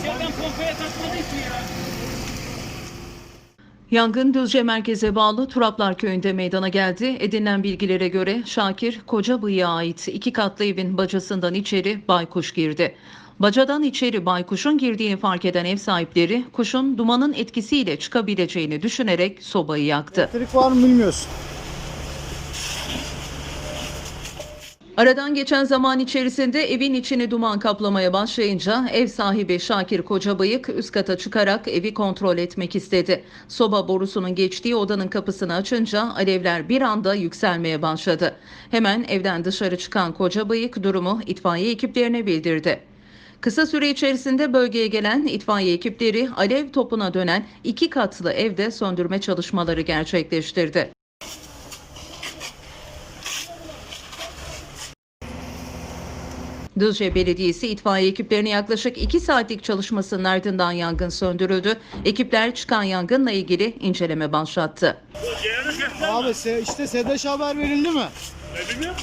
İçeriden pompaya takmadı ki ya. Yangın Düzce merkeze bağlı Turaplar köyünde meydana geldi. Edinilen bilgilere göre Şakir Kocabıyık'a ait iki katlı evin bacasından içeri baykuş girdi. Bacadan içeri baykuşun girdiğini fark eden ev sahipleri kuşun dumanın etkisiyle çıkabileceğini düşünerek sobayı yaktı. Elektrik var mı bilmiyorsun. Aradan geçen zaman içerisinde evin içini duman kaplamaya başlayınca ev sahibi Şakir Kocabıyık üst kata çıkarak evi kontrol etmek istedi. Soba borusunun geçtiği odanın kapısını açınca alevler bir anda yükselmeye başladı. Hemen evden dışarı çıkan Kocabıyık durumu itfaiye ekiplerine bildirdi. Kısa süre içerisinde bölgeye gelen itfaiye ekipleri alev topuna dönen iki katlı evde söndürme çalışmaları gerçekleştirdi. Düzce Belediyesi itfaiye ekiplerine yaklaşık 2 saatlik çalışmasının ardından yangın söndürüldü. Ekipler çıkan yangınla ilgili inceleme başlattı. Abi işte SEDEŞ haber verildi mi? Ne bilmiyorum.